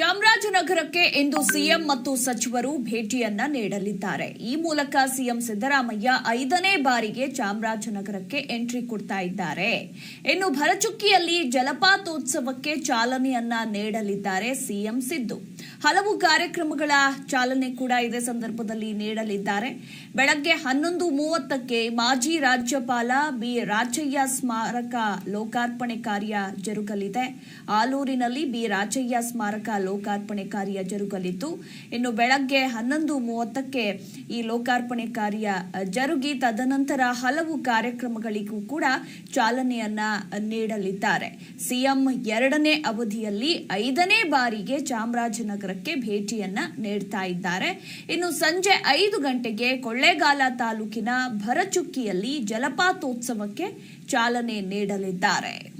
ಚಾಮರಾಜನಗರಕ್ಕೆ ಇಂದು CM ಮತ್ತು ಸಚಿವರು ಭೇಟಿಯನ್ನ ನೀಡಲಿದ್ದಾರೆ. ಈ ಮೂಲಕ ಸಿಎಂ ಸಿದ್ದರಾಮಯ್ಯ ಐದನೇ ಬಾರಿಗೆ ಚಾಮರಾಜನಗರಕ್ಕೆ ಎಂಟ್ರಿ ಕೊಡ್ತಾ ಇದ್ದಾರೆ. ಇನ್ನು ಭರಚುಕ್ಕಿಯಲ್ಲಿ ಜಲಪಾತೋತ್ಸವಕ್ಕೆ ಚಾಲನೆಯನ್ನ ನೀಡಲಿದ್ದಾರೆ ಸಿಎಂ ಸಿದ್ದು. ಹಲವು ಕಾರ್ಯಕ್ರಮಗಳ ಚಾಲನೆ ಕೂಡ ಇದೇ ಸಂದರ್ಭದಲ್ಲಿ ನೀಡಲಿದ್ದಾರೆ. ಬೆಳಗ್ಗೆ ಹನ್ನೊಂದು ಮೂವತ್ತಕ್ಕೆ ಮಾಜಿ ರಾಜ್ಯಪಾಲ ಬಿ. ರಾಜಯ್ಯ ಸ್ಮಾರಕ ಲೋಕಾರ್ಪಣೆ ಕಾರ್ಯ ಜರುಗಲಿದೆ. ಆಲೂರಿನಲ್ಲಿ ಬಿ. ರಾಜಯ್ಯ ಸ್ಮಾರಕ ಲೋಕಾರ್ಪಣೆ ಕಾರ್ಯ ಜರುಗಲಿದ್ದು, ಇನ್ನು ಬೆಳಗ್ಗೆ ಹನ್ನೊಂದು ಮೂವತ್ತಕ್ಕೆ ಈ ಲೋಕಾರ್ಪಣೆ ಕಾರ್ಯ ಜರುಗಿ, ತದನಂತರ ಹಲವು ಕಾರ್ಯಕ್ರಮಗಳಿಗೂ ಕೂಡ ಚಾಲನೆಯನ್ನ ನೀಡಲಿದ್ದಾರೆ. ಸಿಎಂ ಎರಡನೇ ಅವಧಿಯಲ್ಲಿ ಐದನೇ ಬಾರಿಗೆ ಚಾಮರಾಜನಗರಕ್ಕೆ ಭೇಟಿಯನ್ನ ನೀಡ್ತಾ ಇದ್ದಾರೆ. ಇನ್ನು ಸಂಜೆ ಐದು ಗಂಟೆಗೆ ಕೊಳ್ಳೇಗಾಲ ತಾಲೂಕಿನ ಭರಚುಕ್ಕಿಯಲ್ಲಿ ಜಲಪಾತೋತ್ಸವಕ್ಕೆ ಚಾಲನೆ ನೀಡಲಿದ್ದಾರೆ.